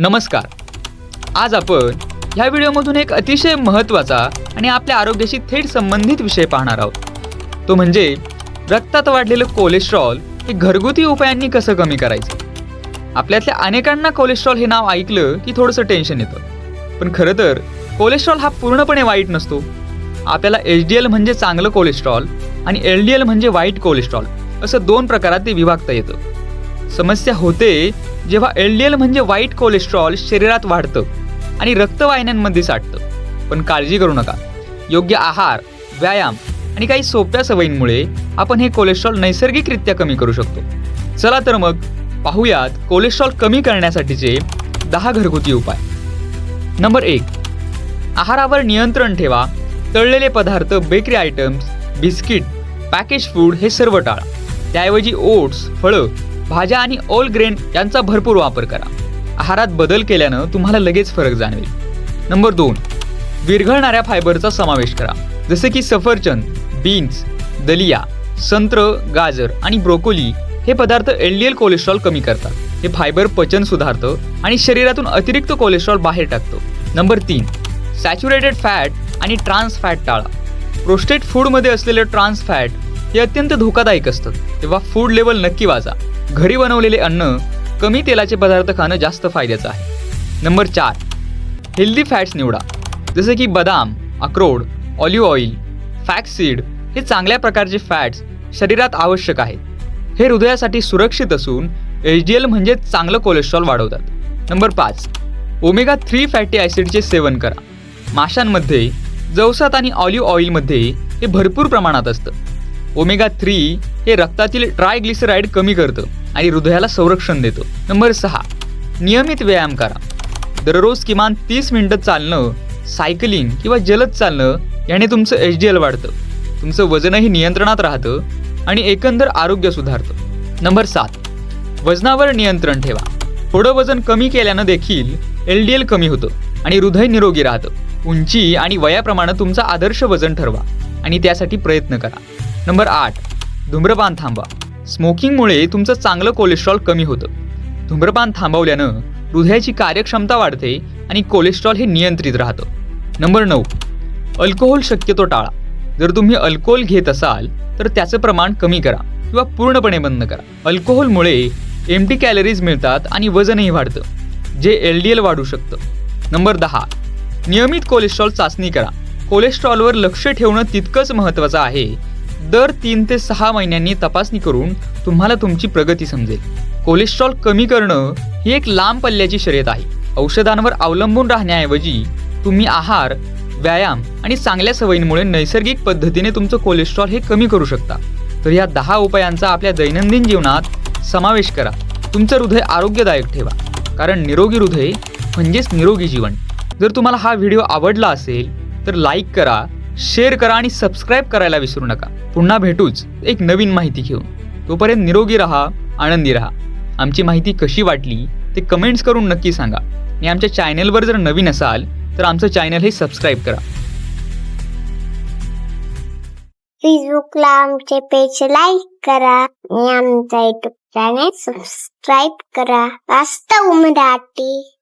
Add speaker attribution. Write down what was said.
Speaker 1: नमस्कार. आज आपण ह्या व्हिडिओमधून एक अतिशय महत्त्वाचा आणि आपल्या आरोग्याशी थेट संबंधित विषय पाहणार आहोत. तो म्हणजे रक्तात वाढलेलं कोलेस्ट्रॉल हे घरगुती उपायांनी कसं कमी करायचं? आपल्यातल्या अनेकांना कोलेस्ट्रॉल हे नाव ऐकलं की थोडंसं टेन्शन येतं. पण खरं तर कोलेस्ट्रॉल हा पूर्णपणे वाईट नसतो. आपल्याला एच डी एल म्हणजे चांगलं कोलेस्ट्रॉल आणि एल डी एल म्हणजे वाईट कोलेस्ट्रॉल असं दोन प्रकारात ते विभागता येतं. समस्या होते जेव्हा एल डी एल म्हणजे वाईट कोलेस्ट्रॉल शरीरात वाढतं आणि रक्तवाहिन्यांमध्ये साठतं. पण काळजी करू नका. योग्य आहार व्यायाम आणि काही सोप्या सवयींमुळे आपण हे कोलेस्ट्रॉल नैसर्गिकरित्या कमी करू शकतो. चला तर मग पाहूयात कोलेस्ट्रॉल कमी करण्यासाठीचे दहा घरगुती उपाय. नंबर एक आहारावर नियंत्रण ठेवा. तळलेले पदार्थ bakery items biscuit package food हे सर्व टाळा. त्याऐवजी ओट्स फळं भाज्या आणि ओल ग्रेन यांचा भरपूर वापर करा. आहारात बदल केल्यानं तुम्हाला लगेच फरक जाणवेल. नंबर दोन विरघळणाऱ्या फायबरचा समावेश करा. जसे की सफरचंद बीन्स दलिया संत्र गाजर आणि ब्रोकोली हे पदार्थ एल डी एल कोलेस्ट्रॉल कमी करतात. हे फायबर पचन सुधारतं आणि शरीरातून अतिरिक्त कोलेस्ट्रॉल बाहेर टाकतं. नंबर तीन सॅच्युरेटेड फॅट आणि ट्रान्स फॅट टाळा. प्रोस्टेट फूडमध्ये असलेलं ट्रान्स फॅट हे अत्यंत धोकादायक असतं. तेव्हा फूड लेवल नक्की वाजा घरी बनवलेले अन्न कमी तेलाचे पदार्थ खाणं जास्त फायद्याचं आहे. नंबर चार हेल्दी फॅट्स निवडा. जसे की बदाम अक्रोड ऑलिव्ह ऑइल फॅक्सीड हे चांगल्या प्रकारचे फॅट्स शरीरात आवश्यक आहेत हे हृदयासाठी सुरक्षित असून एच डी एल म्हणजे चांगलं कोलेस्ट्रॉल वाढवतात. नंबर पाच ओमेगा थ्री फॅटी ॲसिडचे सेवन करा. माशांमध्ये जवसात आणि ऑलिव्ह ऑइलमध्ये हे भरपूर प्रमाणात असतं. ओमेगा थ्री हे रक्तातील ट्रायग्लिसराईड कमी करतं आणि हृदयाला संरक्षण देतं. नंबर सहा नियमित व्यायाम करा. दररोज किमान तीस मिनिटं चालणं सायकलिंग किंवा जलद चालणं याने तुमचं एच डी एल वाढतं. तुमचं वजनही नियंत्रणात राहतं आणि एकंदर आरोग्य सुधारतं. नंबर सात वजनावर नियंत्रण ठेवा. थोडं वजन कमी केल्यानं देखील एल डी एल कमी होतं आणि हृदय निरोगी राहतं. उंची आणि वयाप्रमाणे तुमचा आदर्श वजन ठरवा आणि त्यासाठी प्रयत्न करा. नंबर आठ धूम्रपान थांबवा. स्मोकिंगमुळे तुमचं चांगलं कोलेस्ट्रॉल कमी होतं. धूम्रपान थांबवल्यानं हृदयाची कार्यक्षमता वाढते आणि कोलेस्ट्रॉल हे नियंत्रित राहतं. नंबर नऊ अल्कोहोल शक्यतो टाळा. जर तुम्ही अल्कोहोल घेत असाल तर त्याचं प्रमाण कमी करा किंवा पूर्णपणे बंद करा. अल्कोहोलमुळे एमटी कॅलरीज मिळतात आणि वजनही वाढतं जे एल डी एल वाढू शकतं. नंबर दहा नियमित कोलेस्ट्रॉल चाचणी करा. कोलेस्ट्रॉलवर लक्ष ठेवणं तितकंच महत्त्वाचं आहे दर तीन ते सहा महिन्यांनी तपासणी करून तुम्हाला तुमची प्रगती समजेल. कोलेस्ट्रॉल कमी करणं ही एक लांब पल्ल्याची शर्यत आहे. औषधांवर अवलंबून राहण्याऐवजी तुम्ही आहार व्यायाम आणि चांगल्या सवयींमुळे नैसर्गिक पद्धतीने तुमचं कोलेस्ट्रॉल हे कमी करू शकता. तर या दहा उपायांचा आपल्या दैनंदिन जीवनात समावेश करा. तुमचं हृदय आरोग्यदायक ठेवा. कारण निरोगी हृदय म्हणजेच निरोगी जीवन. जर तुम्हाला हा व्हिडिओ आवडला असेल तर लाईक करा शेअर करा आणि सबस्क्राईब करायला विसरू नका. पुन्हा भेटूच एक नवीन माहिती घेऊन. तोपर्यंत निरोगी राहा आनंदी राहा. आमची माहिती कशी वाटली ते कमेंट्स करून नक्की सांगा. आणि आमच्या चॅनलवर जर नवीन असाल तर आमचं चॅनल हे सबस्क्राईब करा.
Speaker 2: फेसबुकला आमचे पेज लाईक करा आणि आमचा युट्यूब चॅनेल सबस्क्राईब करा. वास्तव मराठी.